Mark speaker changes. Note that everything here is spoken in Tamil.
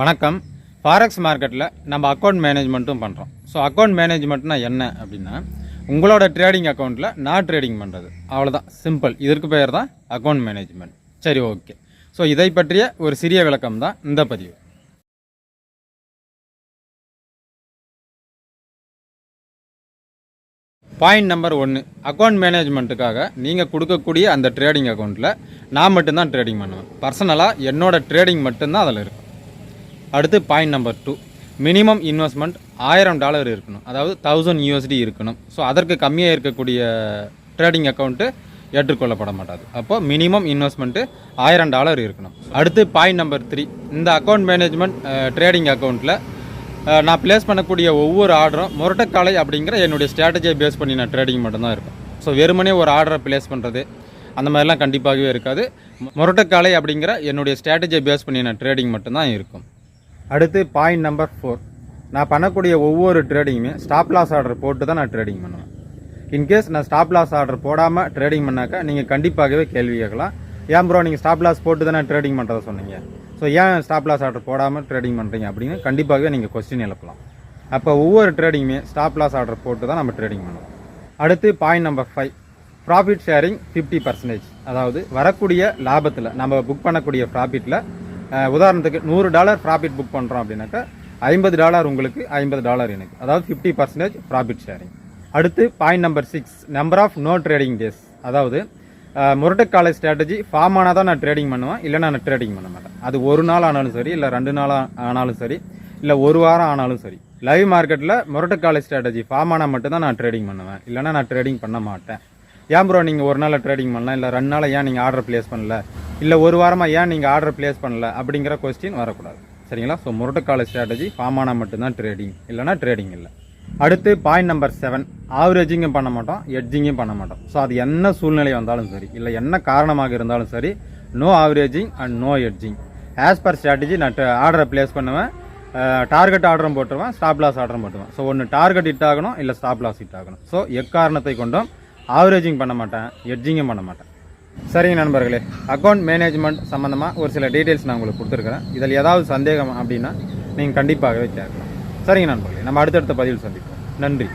Speaker 1: வணக்கம். ஃபாரெக்ஸ் மார்க்கெட்டில் நம்ம அக்கௌண்ட் மேனேஜ்மெண்ட்டும் பண்ணுறோம் ஸோ அக்கௌண்ட் மேனேஜ்மெண்ட்னா என்ன அப்படின்னா உங்களோட ட்ரேடிங் அக்கௌண்ட்டில் நான் ட்ரேடிங் பண்ணுறது அவ்வளோதான் சிம்பிள் இதற்கு பெயர் தான் அக்கௌண்ட் மேனேஜ்மெண்ட் சரி ஓகே ஸோ இதை பற்றிய ஒரு சிறிய விளக்கம் தான் இந்த பதிவு. பாயிண்ட் நம்பர் ஒன்று அக்கௌண்ட் மேனேஜ்மெண்ட்டுக்காக நீங்கள் கொடுக்கக்கூடிய அந்த ட்ரேடிங் அக்கௌண்ட்டில் நான் மட்டும்தான் ட்ரேடிங் பண்ணுவேன். பர்சனலாக என்னோடய ட்ரேடிங் மட்டும்தான் அதில் இருக்கும். அடுத்து point number two minimum investment ஆயிரம் டாலர் இருக்கணும். அதாவது தௌசண்ட் யூஎஸ்டி இருக்கணும். ஸோ அதற்கு கம்மியாக இருக்கக்கூடிய ட்ரேடிங் அக்கௌண்ட்டு ஏற்றுக்கொள்ளப்பட மாட்டாது. அப்போ மினிமம் இன்வெஸ்ட்மெண்ட்டு ஆயிரம் டாலர் இருக்கணும். அடுத்து பாயிண்ட் நம்பர் த்ரீ இந்த அக்கௌண்ட் மேனேஜ்மெண்ட் ட்ரேடிங் அக்கௌண்ட்டில் நான் ப்ளேஸ் பண்ணக்கூடிய ஒவ்வொரு ஆர்டரும் முரட்டக்காலை அப்படிங்கிற என்னுடைய ஸ்ட்ராட்டஜியை பேஸ் பண்ணி நான் ட்ரேடிங் மட்டும்தான் இருக்கும். ஸோ வெறுமனே ஒரு ஆர்டரை ப்ளேஸ் பண்ணுறது அந்த மாதிரிலாம் கண்டிப்பாகவே இருக்காது. முரட்டக்காலை அப்படிங்கிற என்னுடைய ஸ்ட்ராட்டஜியை பேஸ் பண்ணி நான் ட்ரேடிங் மட்டும்தான் இருக்கும். அடுத்து பாயிண்ட் நம்பர் ஃபோர் நான் பண்ணக்கூடிய ஒவ்வொரு ட்ரேடிங்குமே ஸ்டாப் லாஸ் ஆர்டர் போட்டு தான் நான் ட்ரேடிங் பண்ணுவேன். இன்கேஸ் நான் ஸ்டாப் லாஸ் ஆர்டர் போடாமல் ட்ரேடிங் பண்ணாக்கா நீங்கள் கண்டிப்பாகவே கேள்வி கேட்கலாம். ஏன் ப்ரோ நீங்கள் ஸ்டாப் லாஸ் போட்டு தானே ட்ரேடிங் பண்ணுறத சொன்னீங்க? ஸோ ஏன் ஸ்டாப் லாஸ் ஆர்டர் போடாமல் ட்ரேடிங் பண்ணுறீங்க அப்படின்னு கண்டிப்பாகவே நீங்கள் கொஸ்டின் எழுப்பலாம். அப்போ ஒவ்வொரு ட்ரேடிங்குமே ஸ்டாப் லாஸ் ஆர்டர் போட்டு தான் நம்ம ட்ரேடிங் பண்ணுவோம். அடுத்து point number five profit sharing fifty percentage அதாவது வரக்கூடிய லாபத்தில் நம்ம புக் பண்ணக்கூடிய ப்ராஃபிட்டில் உதாரணத்துக்கு நூறு டாலர் ப்ராஃபிட் புக் பண்ணுறோம் அப்படின்னாக்கா ஐம்பது டாலர் உங்களுக்கு ஐம்பது டாலர் எனக்கு. அதாவது ஃபிஃப்டி பர்சன்டேஜ் ப்ராஃபிட் ஷேரிங் அடுத்து point number six number of no trading days அதாவது முரட்டுக்காலை ஸ்ட்ராட்டஜி ஃபார்ம் ஆனால் தான் நான் ட்ரேடிங் பண்ணுவேன் இல்லைன்னா நான் ட்ரேடிங் பண்ண மாட்டேன். அது ஒரு நாள் ஆனாலும் சரி இல்லை ரெண்டு நாள் ஆனாலும் சரி இல்லை ஒரு வாரம் ஆனாலும் சரி. லைவ் மார்க்கெட்டில் முரட்டுக்காலை ஸ்ட்ராட்டஜி ஃபார்ம் ஆனால் மட்டும்தான் நான் ட்ரேடிங் பண்ணுவேன். இல்லைன்னா நான் ட்ரேடிங் பண்ண மாட்டேன். ஏன் ப்ரோ நீங்கள் ஒரு நாளில் ட்ரேடிங் பண்ணலாம் இல்லை ரெண்டு நாள் ஏன் நீங்கள் ஆர்டர் ப்ளேஸ் பண்ணல? இல்லை ஒரு வாரமாக ஏன் நீங்கள் ஆர்டர் ப்ளேஸ் பண்ணல அப்படிங்கிற கொஸ்டின் வரக்கூடாது. சரிங்களா? ஸோ முரட்டுக்கால ஸ்ட்ராட்டஜி ஃபார்ம் ஆனால் மட்டும்தான் ட்ரேடிங் இல்லைனா ட்ரேடிங் இல்லை. அடுத்து பாயிண்ட் நம்பர் செவன் ஆவரேஜிங்கும் பண்ண மாட்டோம் எட்ஜிங்கும் பண்ண மாட்டோம். ஸோ அது என்ன சூழ்நிலை வந்தாலும் சரி இல்லை என்ன காரணமாக இருந்தாலும் சரி no averaging and no hedging as per strategy நான் ஆர்டரை ப்ளேஸ் பண்ணுவேன். டார்கெட் ஆர்டரும் போட்டுருவேன் ஸ்டாப் லாஸ் ஆர்டரும் போட்டுருவேன். ஸோ ஒன்று டார்கெட் ஹிட் ஆகணும் இல்லை ஸ்டாப் லாஸ் ஹிட் ஆகணும். ஸோ எக்காரணத்தை கொண்டும் ஆவரேஜிங் பண்ண மாட்டேன் எட்ஜிங்கும் பண்ண மாட்டேன். சரிங்க நண்பர்களே அக்கௌண்ட் மேனேஜ்மெண்ட் சம்மந்தமாக ஒரு சில டீட்டெயில்ஸ் நான் உங்களுக்கு கொடுத்துருக்குறேன். இதில் ஏதாவது சந்தேகம் அப்படின்னா நீங்கள் கண்டிப்பாகவே கேட்கலாம். சரிங்க நண்பர்களே நம்ம அடுத்தடுத்த பதிவில் சந்திப்போம். நன்றி.